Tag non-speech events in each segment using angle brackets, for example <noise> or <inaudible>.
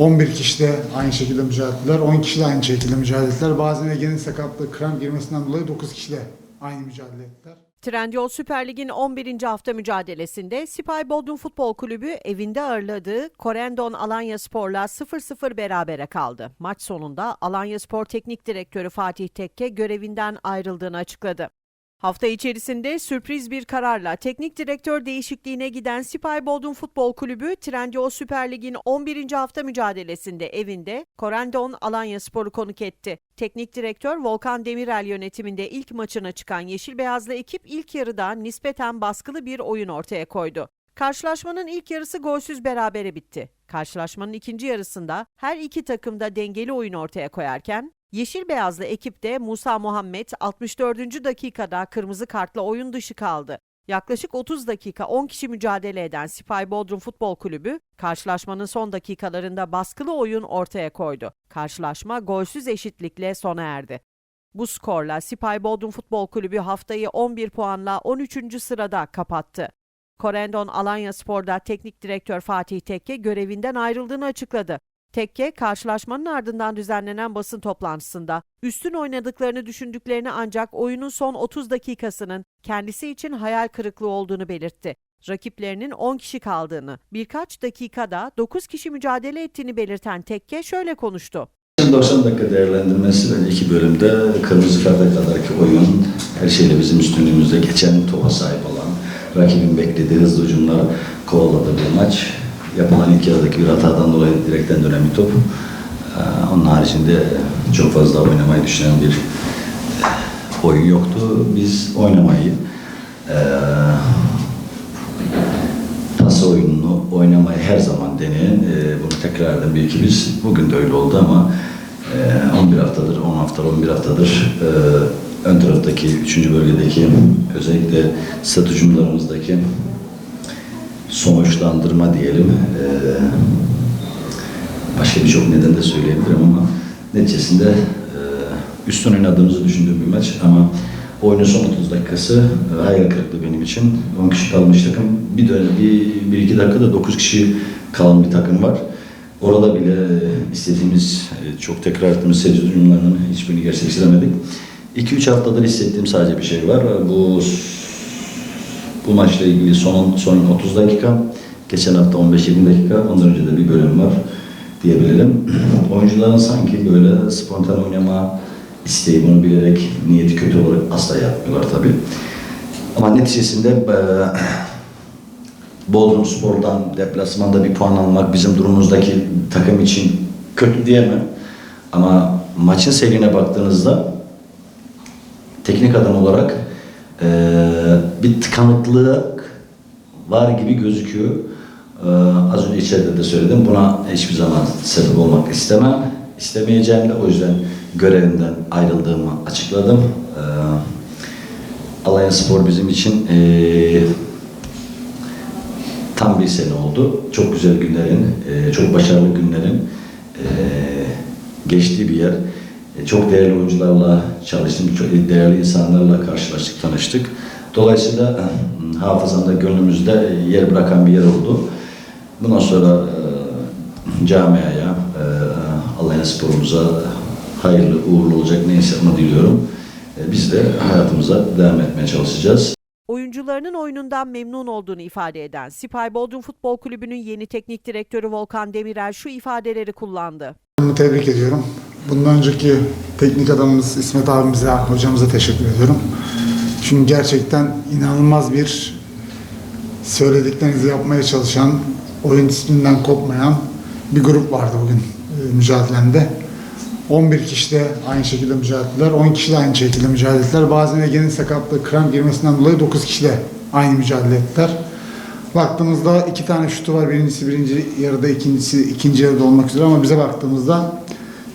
11 kişi de aynı şekilde mücadele ettiler. 10 kişi de aynı şekilde mücadele ettiler. Bazen Ege'nin sakatlığı, kramp girmesinden dolayı 9 kişi de aynı mücadele ettiler. Trendyol Süper Lig'in 11. hafta mücadelesinde Sipay Bodrum Futbol Kulübü evinde ağırladığı Korendon Alanya Spor'la 0-0 berabere kaldı. Maç sonunda Alanya Spor Teknik Direktörü Fatih Tekke görevinden ayrıldığını açıkladı. Hafta içerisinde sürpriz bir kararla teknik direktör değişikliğine giden Sipay Bodrum Futbol Kulübü Trendyol Süper Lig'in 11. hafta mücadelesinde evinde Korendon Alanya Spor'u konuk etti. Teknik direktör Volkan Demirel yönetiminde ilk maçına çıkan Yeşil Beyazlı ekip ilk yarıda nispeten baskılı bir oyun ortaya koydu. Karşılaşmanın ilk yarısı golsüz berabere bitti. Karşılaşmanın ikinci yarısında her iki takım da dengeli oyun ortaya koyarken Yeşil Beyazlı ekipte Musa Muhammed 64. dakikada kırmızı kartla oyun dışı kaldı. Yaklaşık 30 dakika 10 kişi mücadele eden Sipay Bodrum Futbol Kulübü, karşılaşmanın son dakikalarında baskılı oyun ortaya koydu. Karşılaşma golsüz eşitlikle sona erdi. Bu skorla Sipay Bodrum Futbol Kulübü haftayı 11 puanla 13. sırada kapattı. Korendon Alanya Spor'da teknik direktör Fatih Tekke görevinden ayrıldığını açıkladı. Tekke, karşılaşmanın ardından düzenlenen basın toplantısında üstün oynadıklarını düşündüklerini ancak oyunun son 30 dakikasının kendisi için hayal kırıklığı olduğunu belirtti. Rakiplerinin 10 kişi kaldığını, birkaç dakikada 9 kişi mücadele ettiğini belirten Tekke şöyle konuştu. 90 dakika değerlendirmesi ve iki bölümde kırmızı karta kadarki oyun her şeyle bizim üstünlüğümüzde geçen topa sahip olan rakibin beklediği hızlı hücumlar kovaladığı bir maç. Yapılan ilk yarıdaki bir hatadan dolayı direkten dönen bir top. Ee, Onun haricinde çok fazla oynamayı düşünen bir e, oyun yoktu. Biz oynamayı e, pası oyununu oynamayı her zaman deneyen, e, bunu tekrar eden bir ekibiz. Bugün de öyle oldu ama e, 11 haftadır, 10 haftadır, 11 haftadır e, ön taraftaki, 3. bölgedeki özellikle stat hücumlarımızdaki sonuçlandırma diyelim. e, başka birçok neden de söyleyebilirim ama neticesinde e, üstün oynadığımızı düşündüğüm bir maç ama oyunun son 30 dakikası e, hayal kırıklığı benim için. 10 kişi kalmış takım. Bir, dönem, bir, bir iki dakikada 9 kişi kalan bir takım var. Orada bile e, istediğimiz, e, çok tekrar ettiğimiz seyirci durumlarının hiçbirini gerçekleştiremedik. 2-3 haftadır hissettiğim sadece bir şey var. Bu bu maçla ilgili son, son 30 dakika, geçen hafta 15-20 dakika, ondan önce de bir bölüm var diyebilirim. <clears throat> Oyuncuların sanki böyle spontan oynama isteği bunu bilerek niyeti kötü olarak asla yapmıyorlar tabii. Ama neticesinde e, Bodrum Spor'dan deplasmanda bir puan almak bizim durumumuzdaki takım için kötü diyemem. Ama maçın seyrine baktığınızda teknik adam olarak e, bir tıkanıklık var gibi gözüküyor. E, az önce içeride de söyledim. Buna hiçbir zaman sebep olmak istemem. İstemeyeceğim de o yüzden görevimden ayrıldığımı açıkladım. E, Alanya Spor bizim için e, tam bir sene oldu. Çok güzel günlerin, e, çok başarılı günlerin e, geçtiği bir yer. E, Çok değerli oyuncularla çalıştım, çok değerli insanlarla karşılaştık, tanıştık. Dolayısıyla e, hafızamda, gönlümüzde yer bırakan bir yer oldu. Bundan sonra e, camiaya, e, Alanya Spor'umuza hayırlı, uğurlu olacak neyse onu diliyorum. E, Biz de hayatımıza devam etmeye çalışacağız. Oyuncularının oyunundan memnun olduğunu ifade eden Sipay Bodrum Futbol Kulübü'nün yeni teknik direktörü Volkan Demirel şu ifadeleri kullandı. Tebrik ediyorum. Bundan önceki teknik adamımız İsmet abimize, hocamıza teşekkür ediyorum. Çünkü gerçekten inanılmaz bir söylediklerinizi yapmaya çalışan, oyun disiplinden kopmayan bir grup vardı bugün e, mücadelemde. 11 kişi de aynı şekilde mücadele ettiler. 10 kişi de aynı şekilde mücadele ettiler. Bazen Ege'nin sakatlığı, kramp girmesinden dolayı 9 kişi de aynı mücadele ettiler. Baktığımızda iki tane şutu var. Birincisi birinci yarıda, ikincisi ikinci yarıda olmak üzere ama bize baktığımızda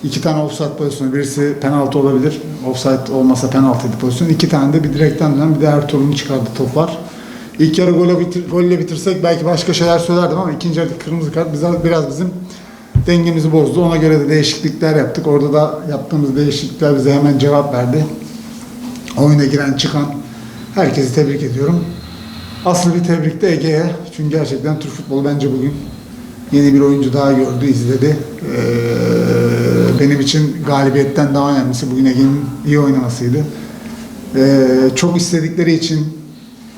iki tane offside pozisyonu. Birisi penaltı olabilir. Offside olmasa penaltıydı pozisyon. İki tane de bir direkten dönen bir de Ertuğrul'un çıkardığı top var. İlk yarı golle, bitir, golle bitirsek belki başka şeyler söylerdim ama ikinci yarıda kırmızı kart bize, biraz bizim dengemizi bozdu. Ona göre de değişiklikler yaptık. Orada da yaptığımız değişiklikler bize hemen cevap verdi. Oyuna giren çıkan herkesi tebrik ediyorum. Asıl bir tebrik de Ege'ye. Çünkü gerçekten Türk futbolu bence bugün Yeni bir oyuncu daha gördü, izledi. Ee, benim için galibiyetten daha önemlisi bugün Ege'nin iyi oynamasıydı. Ee, çok istedikleri için,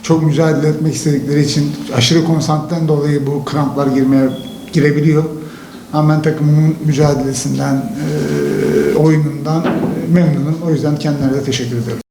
çok mücadele etmek istedikleri için aşırı konsantreden dolayı bu kramplar girmeye girebiliyor. Ama ben takımımın mücadelesinden, e, oyunundan memnunum. O yüzden kendilerine teşekkür ederim.